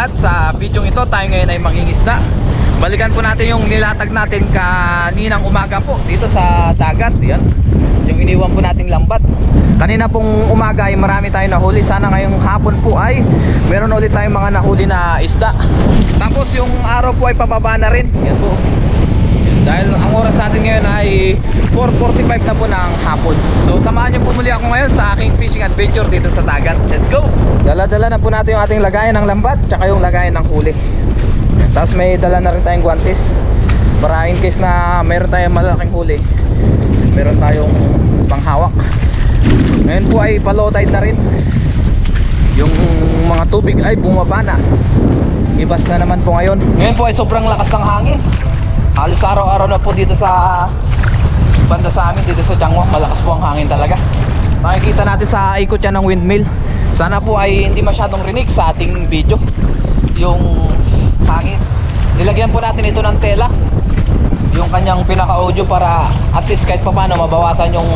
lahat sa video ito. Tayo ngayon ay mangingisda. Balikan po natin yung nilatag natin kaninang umaga po dito sa dagat. Yan. Yung iniwan po nating lambat. Kanina pong umaga ay marami tayong nahuli. Sana ngayong hapon po ay meron ulit tayong mga nahuli na isda. Tapos yung araw po ay pababa na rin. Yan po. Dahil ang oras natin ngayon ay 4.45 na po ng hapon. So samahan niyo po muli ako ngayon sa aking fishing adventure dito sa dagat. Let's go! Dala-dala na po natin yung ating lagayan ng lambat Tsaka yung lagayan ng huli. Tapos may dala na rin tayong guantes. Para in case na meron tayong malaking huli Meron tayong panghawak. Ngayon po ay pa-low tide na rin. Yung mga tubig ay bumaba na. Ibas na naman po ngayon. Ngayon po ay sobrang lakas ng hangin Halos araw-araw na po dito sa banda sa amin, dito sa Jangwa, malakas po ang hangin talaga. Makikita natin sa ikot yan ng windmill. Sana po ay hindi masyadong rinig sa ating video yung hangin. Nilagyan po natin ito ng tela yung kanyang pinaka-audio para at least kahit pa paano mabawasan yung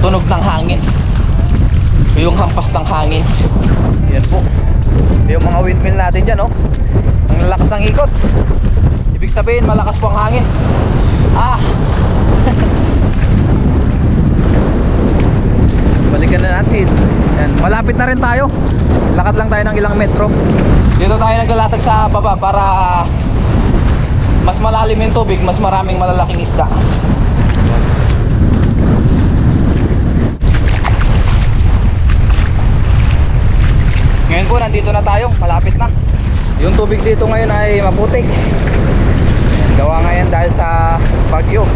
tunog ng hangin yung hampas ng hangin yan po yung mga windmill natin dyan oh ang lakas ng ikot Ibig sabihin malakas po ang hangin. Ah. Balikan na natin. Yan, malapit na rin tayo. Lakad lang tayo ng ilang metro. Dito tayo naglalatag sa baba para mas malalim yung tubig, mas maraming malalaking isda. Ngayon po nandito na tayo, malapit na. Yung tubig dito ngayon ay maputik. Gawa ngayon dahil sa bagyo.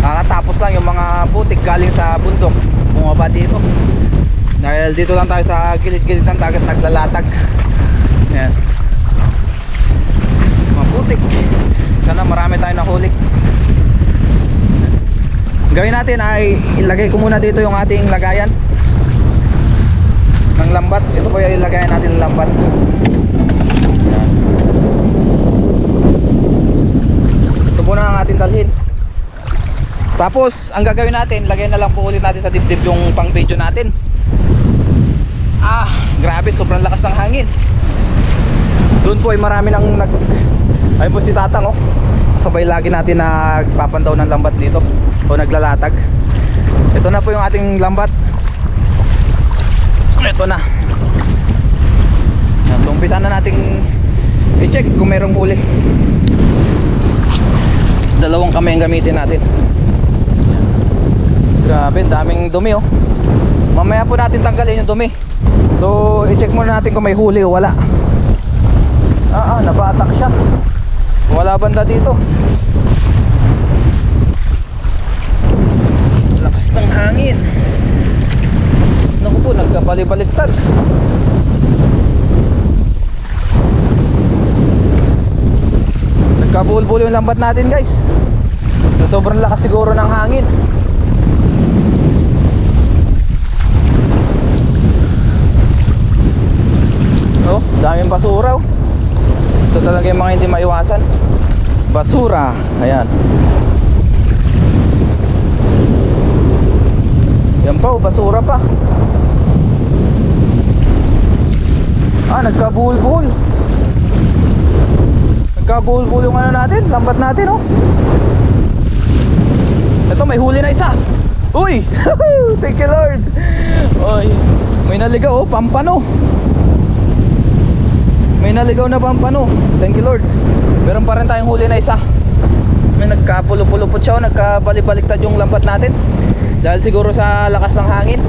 Nakatapos lang yung mga putik galing sa bundok. Bumaba dito. Dahil dito lang tayo sa gilid-gilid ng dagat naglalatag. Yan. Maputik. Sana marami tayong nahuli. Gawin natin ay ilagay ko muna dito yung ating lagayan ng lambat. Ito po yung ilagayan natin ng lambat. Yan. Ito muna ang ating dalhin. Tapos, ang gagawin natin, lagay na lang po ulit natin sa dibdib yung pang video natin. Ah, grabe, sobrang lakas ng hangin. Doon po ay marami nang nag... Ayun po si Tatang oh. Sabay lagi natin nagpapandaw ng lambat dito. O naglalatag. Ito na po yung ating lambat. Ito na. So, umpisa na nating i-check kung merong huli dalawang kamay ang gamitin natin. Grabe daming dumi oh. Mamaya po natin tanggalin yung dumi. So i-check muna natin kung may huli o wala. Ah ah nabatak siya. Wala banda dito. Lakas ng hangin. Naku po nagkabali-baliktad Nagkabulbul yung lambat natin guys. Sa sobrang lakas siguro ng hangin. Oh, daming basura oh. Ito talaga yung mga hindi maiwasan. Basura, ayan. Yan pa oh, basura pa. Ah, nagkabulbul Nagkabulbul yung ano natin, lambat natin oh. Ito may huli na isa. Uy! Thank you Lord. Oy, may naligaw oh, pampano. May naligaw na pampano. Thank you Lord. Meron pa rin tayong huli na isa. May nagkapulo-pulupot siya, oh, nagkabalik-baliktad yung lambat natin. Dahil siguro sa lakas ng hangin.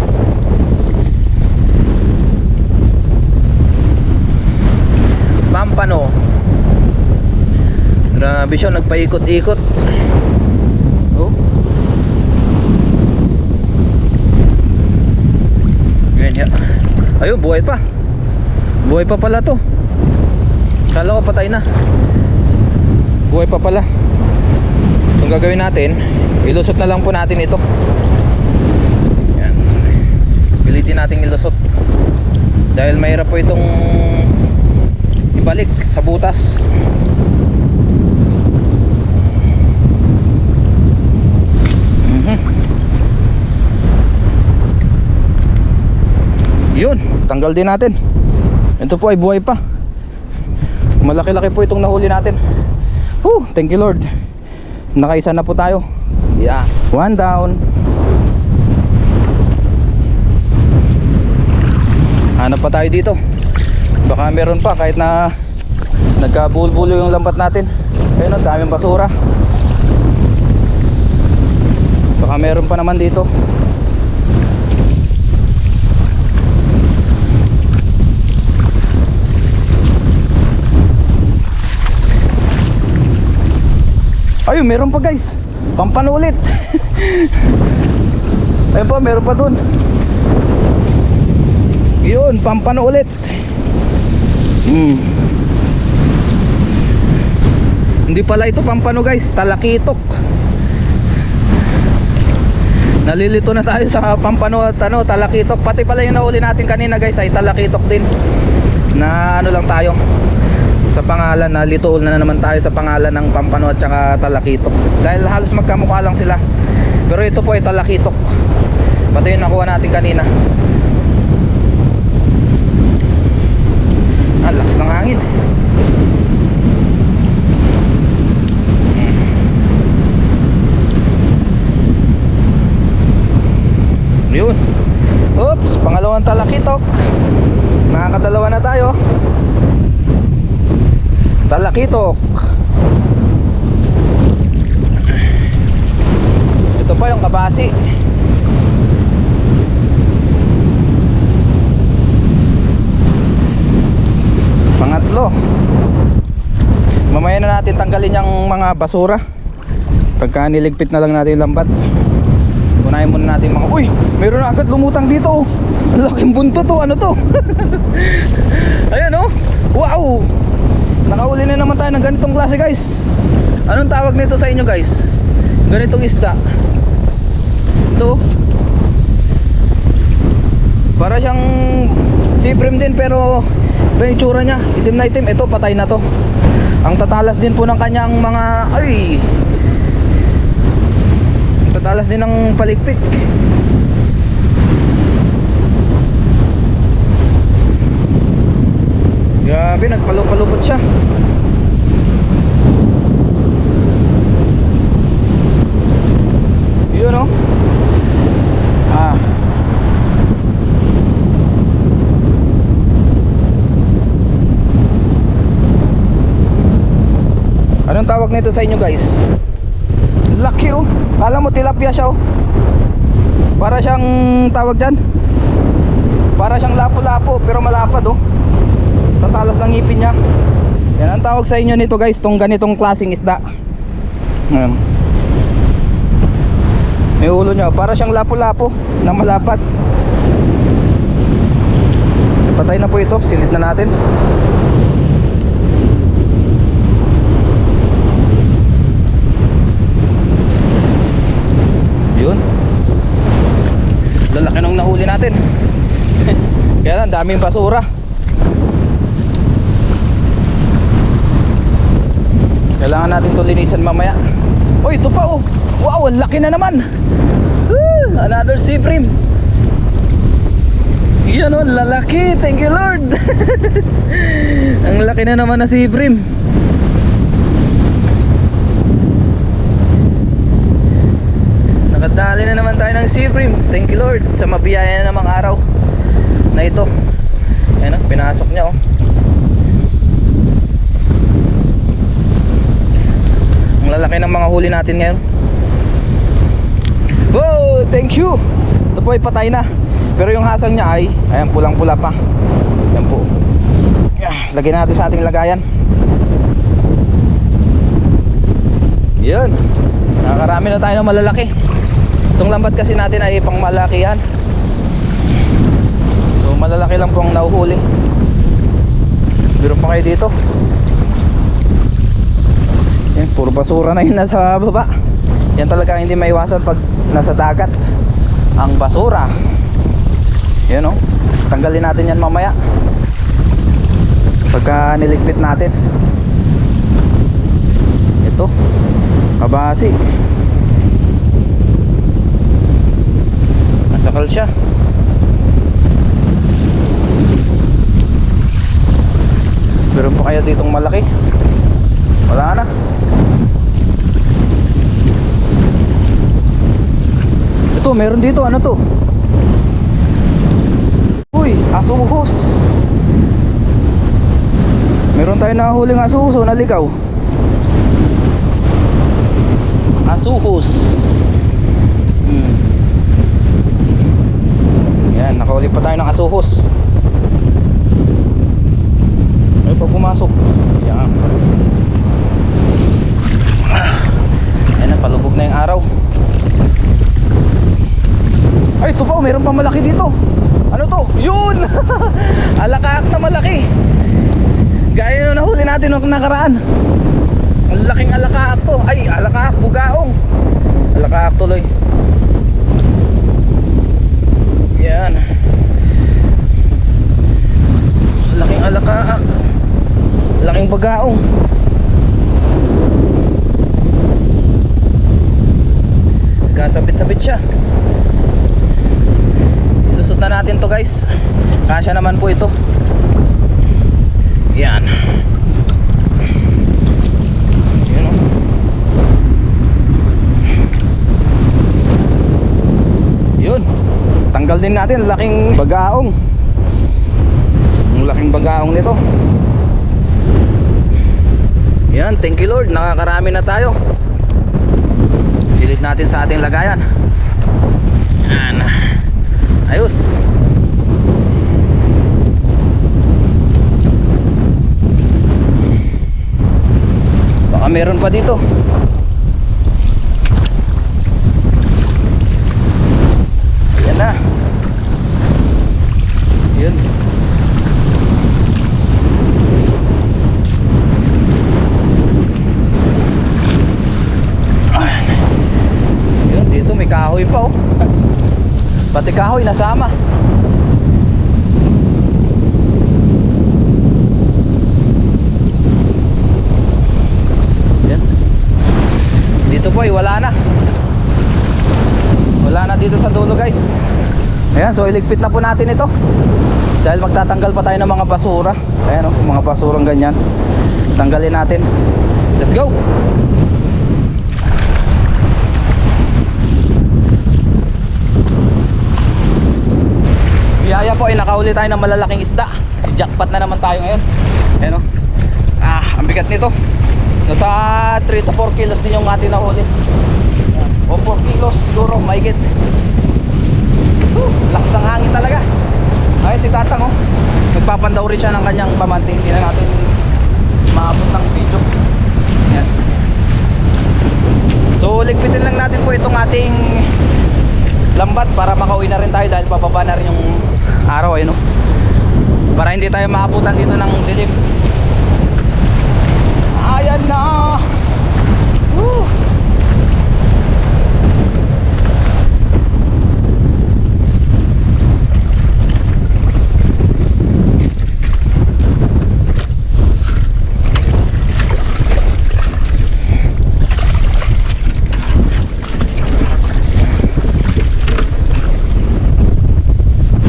Pampano. Grabe siya, nagpaikot-ikot. Oh. Ganyan. Ayun, buhay pa. Buhay pa pala to. Kala ko patay na. Buhay pa pala. Ang gagawin natin, ilusot na lang po natin ito. Yan. Pilitin natin ilusot. Dahil mahirap po itong ibalik sa butas. Yun, tanggal din natin. Ito po ay buhay pa. Malaki-laki po itong nahuli natin. Whew, thank you Lord. Nakaisa na po tayo. Yeah, one down. Hanap pa tayo dito. Baka meron pa kahit na nagkabulbulo yung lambat natin. Ayun, ang daming basura. Baka meron pa naman dito. Ayun, meron pa guys. Pampano ulit. Ayun pa, meron pa dun. Yun, pampano ulit. Hmm. Hindi pala ito pampano guys, talakitok. Nalilito na tayo sa pampano at ano, talakitok. Pati pala yung nahuli natin kanina guys ay talakitok din. Na ano lang tayo sa pangalan na litool na naman tayo sa pangalan ng pampano at saka talakitok. Dahil halos magkamukha lang sila. Pero ito po ay talakitok. Pati yung nakuha natin kanina. Ah, lakas ng hangin. Yun. Oops, pangalawang talakitok. Nakakadalawa na tayo. Talakitok. Ito pa yung kabasi. Pangatlo. Mamaya na natin tanggalin yung mga basura. Pagka niligpit na lang natin lambat. Unahin muna natin mga Uy! Meron na agad lumutang dito oh. Ang laking buntot oh. Ano to? Ayan oh. Wow! Nakauli na naman tayo ng ganitong klase guys. Anong tawag nito sa inyo guys? Ganitong isda. Ito. Para siyang siprim din pero iba yung niya. Itim na itim. Ito patay na to. Ang tatalas din po ng kanyang mga ay tatalas din ng palikpik. Grabe, nagpalupalupot siya. Yun oh. Ah. Anong tawag nito sa inyo guys? Laki oh. Kala mo tilapia siya oh. Para siyang tawag dyan. Para siyang lapo-lapo pero malapad oh tatalas ng ngipin niya. Yan ang tawag sa inyo nito guys tong ganitong klaseng isda. Ayan. may ulo niya. Para siyang lapo-lapo na malapad patay na po ito. Silid na natin. Yun. Lalaki nung nahuli natin. Kaya lang daming basura Kailangan natin to linisan mamaya. Oh, ito pa oh. Wow, ang laki na naman. Ah, another sea bream. Yan oh, lalaki. Thank you Lord. ang laki na naman na sea bream. Nakadali na naman tayo ng sea bream. Thank you Lord sa mabiyaya na namang araw na ito. Ayan oh, pinasok niya oh. Lalaki ng mga huli natin ngayon. Wow, thank you. Ito po ay patay na. Pero yung hasang niya ay, ayan pulang-pula pa. Yan po. Yeah, lagyan natin sa ating lagayan. Yan. Nakakarami na tayo ng malalaki. Itong lambat kasi natin ay pang malakihan. So malalaki lang po ang nahuhuli. Biro pa kayo dito. Puro basura na yun nasa baba. Yan talaga hindi maiwasan pag nasa dagat. Ang basura. Yan oh. Tanggalin natin yan mamaya. Pagka niligpit natin. Ito. Kabasi. Nasakal siya. Meron pa kaya ditong malaki? Wala na. Ito, meron dito. Ano to? Uy, asuhos. Meron tayo nahuling asuhos o nalikaw. Asuhos. Hmm. Yan, nakahuli pa tayo ng asuhos. Ay, pa pumasok. Yan. Ayan na, palubog na yung araw. Ay, ito pa, meron pa malaki dito. Ano to? Yun! Alakaak na malaki. Gaya nung nahuli natin nung nakaraan. Ang laking alakaak to. Ay, alakaak, bugaong. Alakaak tuloy. Yan. Laking alakaak. Laking bagaong. Kasabit-sabit siya. Ilusot na natin to guys. Kasya naman po ito. Yan. Yan oh. Yun. Tanggal din natin laking bagaong. Ang laking bagaong nito. Yan, thank you Lord. Nakakarami na tayo. Silid natin sa ating lagayan. Yan. Ayos. Baka meron pa dito. Yan na. Yun. Yun, dito may kahoy pa oh. Pati kahoy nasama. Yan. Dito po ay wala na. Wala na dito sa dulo guys. Ayan, so iligpit na po natin ito. Dahil magtatanggal pa tayo ng mga basura. Ayan oh, mga basurang ganyan. Tanggalin natin. Let's go. Biyaya po ay nakauli tayo ng malalaking isda. Jackpot na naman tayo ngayon. Ayan o. Ah, ang bigat nito. Nasa 3 to 4 kilos din yung ating nahuli. O 4 kilos siguro, maigit. Whew, lakas ng hangin talaga. Ayun si Tatang oh. Nagpapandaw rin siya ng kanyang pamanting. Hindi na natin maabot ng video. Ayan. So, ligpitin lang natin po itong ating lambat para makauwi na rin tayo dahil pababa na rin yung araw ayun oh. para hindi tayo maabutan dito ng dilim ayan na Woo!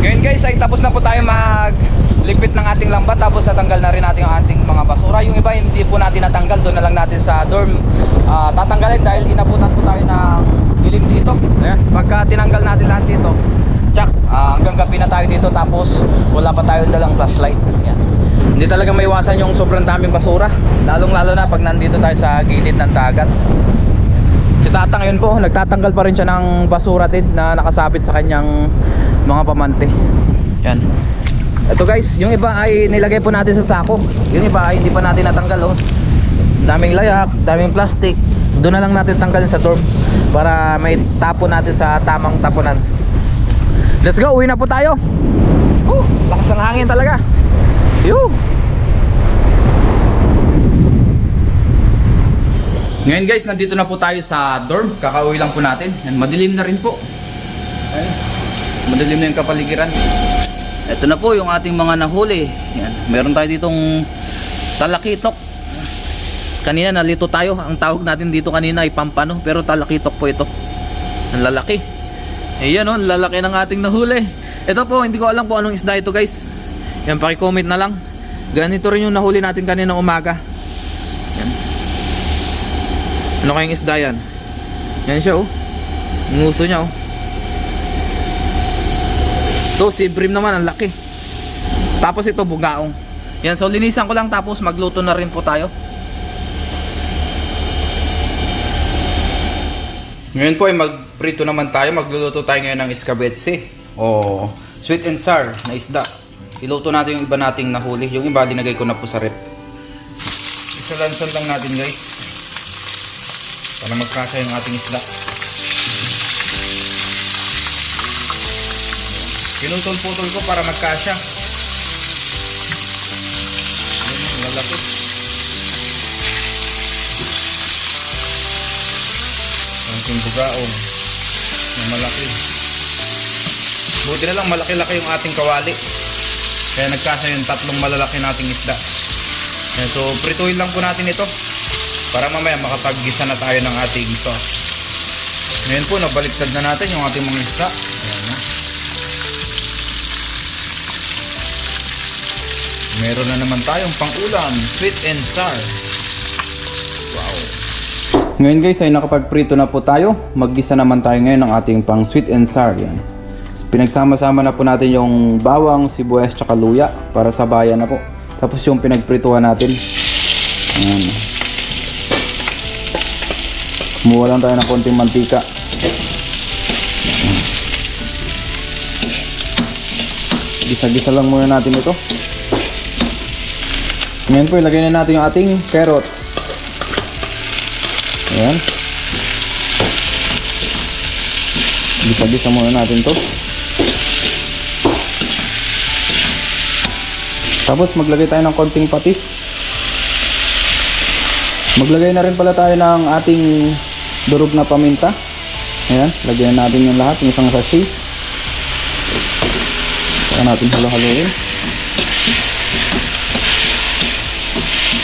Ngayon guys ay tapos na po tayo magligpit ng ating lambat tapos natanggal na rin natin ang ating mga basura. Yung iba hindi natanggal doon na lang natin sa dorm ah, tatanggalin dahil inabutan po tayo ng dilim dito. Ayan. Pagka tinanggal natin lahat dito, tsak, ah, hanggang gabi na tayo dito tapos wala pa tayo dalang flashlight. Ayan. Hindi talaga maiwasan yung sobrang daming basura. Lalong lalo na pag nandito tayo sa gilid ng dagat. Si Tata ngayon po, nagtatanggal pa rin siya ng basura din na nakasabit sa kanyang mga pamante. Yan. Ito guys, yung iba ay nilagay po natin sa sako. Yung iba ay hindi pa natin natanggal oh. Daming layak, daming plastic. Doon na lang natin tanggalin sa dorm para may tapo natin sa tamang tapunan. Let's go, uwi na po tayo. Oh, lakas ng hangin talaga. Yo. Ngayon guys, nandito na po tayo sa dorm. Kakauwi lang po natin. Yan, madilim na rin po. Ayun. Madilim na yung kapaligiran. Ito na po yung ating mga nahuli. Yan. Meron tayo ditong talakitok. Kanina nalito tayo. Ang tawag natin dito kanina ay pampano. Pero talakitok po ito. Ang lalaki. Ayan oh, lalaki ng ating nahuli. Ito po, hindi ko alam kung anong isda ito guys. Yan, pakicomment na lang. Ganito rin yung nahuli natin kanina umaga. Yan. Ano kayong isda yan? Yan siya oh. Nguso niya oh. To, si Brim naman ang laki. Tapos ito bugaong. Yan, so linisan ko lang tapos magluto na rin po tayo. Ngayon po ay magprito naman tayo. Magluluto tayo ngayon ng iskabetse o sweet and sour na isda. Iluto natin yung iba nating nahuli. Yung iba linagay ko na po sa rep. Isalansan lang natin guys. Para magkasa yung ating isda. Pinutol-putol ko para magkasya. Ang bugaong na malaki. Buti na lang malaki-laki yung ating kawali. Kaya nagkasa yung tatlong malalaki nating isda. Yan, so prituin lang po natin ito. Para mamaya makapag-gisa na tayo ng ating sauce. Ngayon po, nabaliktad na natin yung ating mga isda. Ayan na. Meron na naman tayong pang-ulam, sweet and sour. Wow. Ngayon guys ay nakapagprito na po tayo. Maggisa naman tayo ngayon ng ating pang sweet and sour. Yan. Pinagsama-sama na po natin yung bawang, sibuyas, tsaka luya para sa bayan na po. Tapos yung pinagprituhan natin. Ayan. Kumuha lang tayo ng konting mantika. Gisa-gisa lang muna natin ito. Ngayon po ilagay na natin yung ating carrots. Ayan. Gisa-gisa muna natin to. Tapos maglagay tayo ng konting patis. Maglagay na rin pala tayo ng ating durog na paminta. Ayan, lagyan natin yung lahat, yung isang sachet. Saka natin halo-haloin.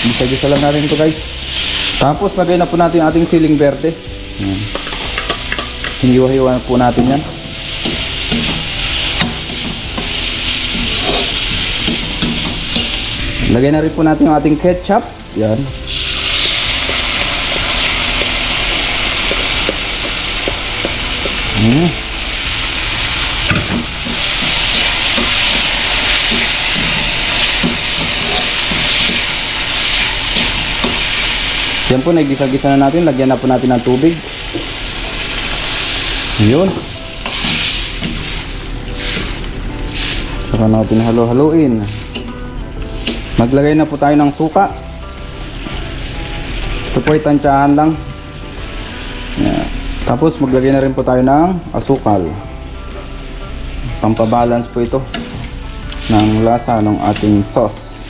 Gisa-gisa lang natin ito guys. Tapos lagay na po natin ating siling verde. Ayan. Hiniwa-hiwa po natin yan. Lagay na rin po natin yung ating ketchup. Yan. Mm. Yan po, nagisa-gisa na natin. Lagyan na po natin ng tubig. Yun. Saka natin halo-haloin. Maglagay na po tayo ng suka. Ito po ay tansyahan lang. Yan. Tapos maglagay na rin po tayo ng asukal. Pampabalance po ito ng lasa ng ating sauce.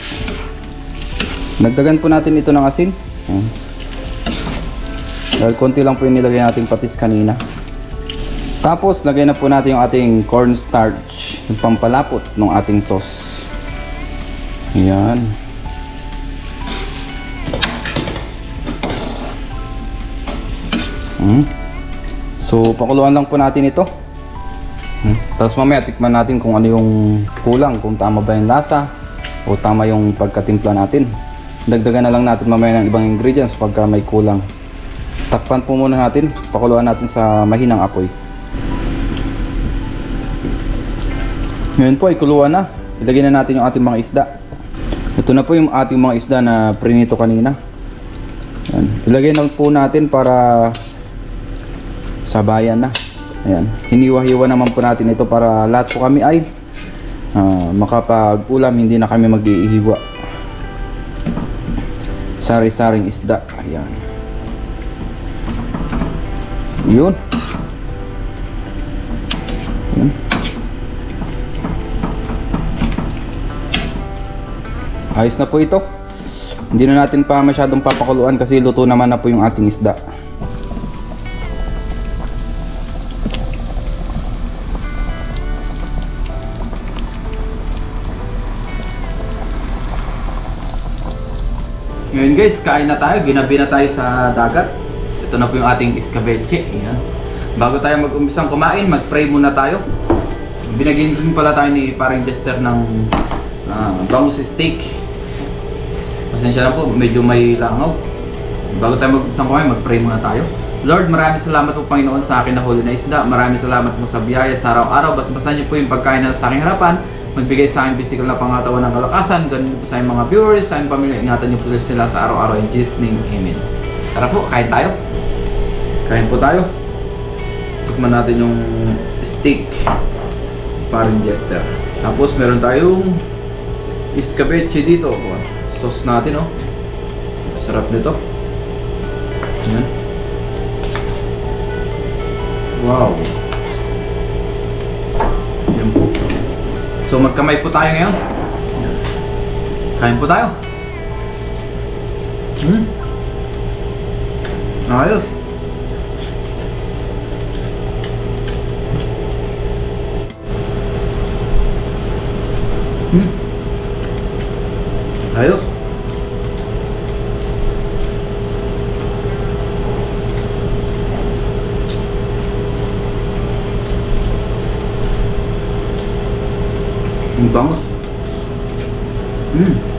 Nagdagan po natin ito ng asin. Yan. Dahil konti lang po yung nilagay nating patis kanina. Tapos lagay na po natin yung ating cornstarch, yung pampalapot ng ating sauce. Yan. Hmm. So, pakuluan lang po natin ito. Hmm. Tapos mamaya tikman natin kung ano yung kulang, kung tama ba yung lasa o tama yung pagkatimpla natin. Dagdagan na lang natin mamaya ng ibang ingredients pagka may kulang. Takpan po muna natin, pakuluan natin sa mahinang apoy. Ngayon po ay kuluan na. Ilagay na natin yung ating mga isda. Ito na po yung ating mga isda na prinito kanina. Yan. Ilagay na po natin para sabayan na. Ayan. Hiniwa-hiwa naman po natin ito para lahat po kami ay ah, makapag-ulam, hindi na kami mag-iihiwa. Sari-saring isda. Ayan. Yun. Yun. Ayos na po ito. Hindi na natin pa masyadong papakuluan kasi luto naman na po yung ating isda. Ngayon guys, kain na tayo. Ginabi na tayo sa dagat. Ito na po yung ating iskabeche. Ayan. Bago tayo mag-umpisang kumain, mag-pray muna tayo. Binagyan rin pala tayo ni parang Jester ng ah, bangus steak. Pasensya na po, medyo may langaw. Bago tayo mag-sangkuhay, mag-pray muna tayo. Lord, maraming salamat po Panginoon sa akin na huli na isda. Maraming salamat po sa biyaya sa araw-araw. Basta-basta niyo po yung pagkain na sa aking harapan. Magbigay sa akin physical na pangatawan ng kalakasan. Ganun po sa mga viewers, sa aking pamilya. Ingatan niyo po sila sa araw-araw. In Jesus' name, Amen. Tara po, kain tayo. Kain po tayo. Tikman natin yung steak. Parang jester. Tapos meron tayong escabeche dito. Sauce natin, oh. Sarap nito. Yan. Wow. Yan po. So magkamay po tayo ngayon. Kain po tayo. Hmm. Ayos. Hmm. Ayos. Ang bangus. Hmm.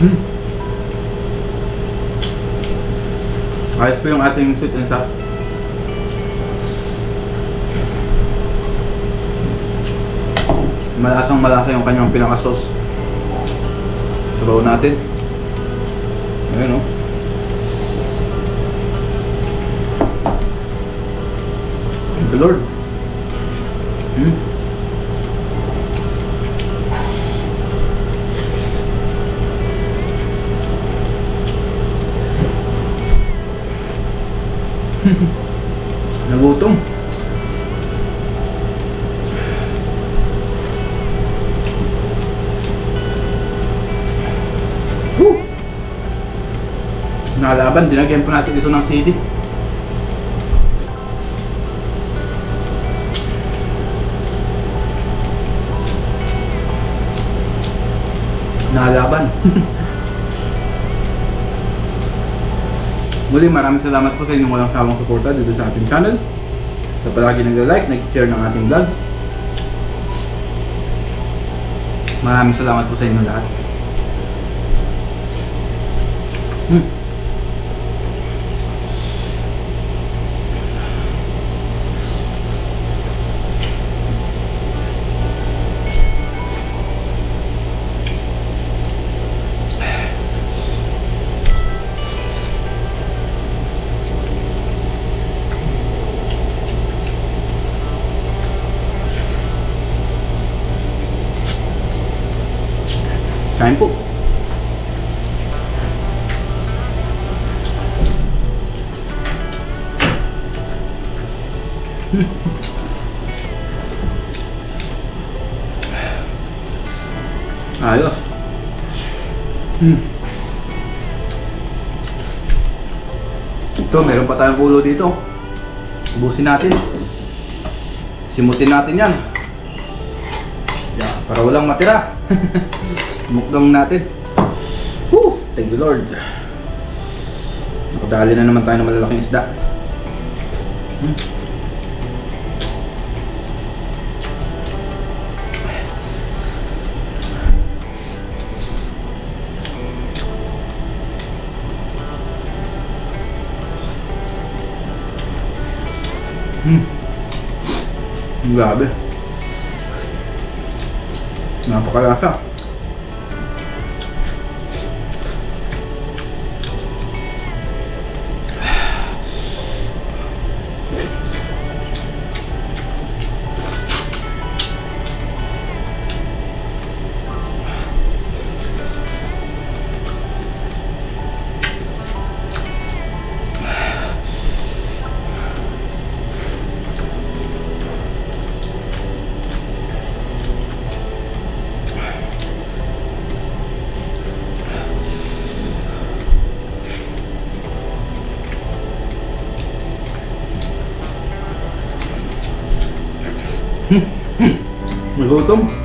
Hmm. Ayos po yung sweet and sour. Malasang malasa yung kanyang pinaka-sauce. Sabaw natin. Ayun oh. Thank the Lord. Nalaban, dinagyan po natin ito ng CD. Nalaban. Muli maraming salamat po sa inyong walang sawang suporta dito sa ating channel. Sa palagi nag-like, nag-share ng ating vlog. Maraming salamat po sa inyo lahat. Hmm. Kain po. Ayos. Hmm. Ito, meron pa tayong ulo dito. Ubusin natin. Simutin natin yan. Yeah, para walang matira. Mukdong natin. Woo! Thank you Lord. Nakadali na naman tayo ng malalaking isda. Hmm. Hmm. Grabe. Napakalasa. Георгиевым Крутом.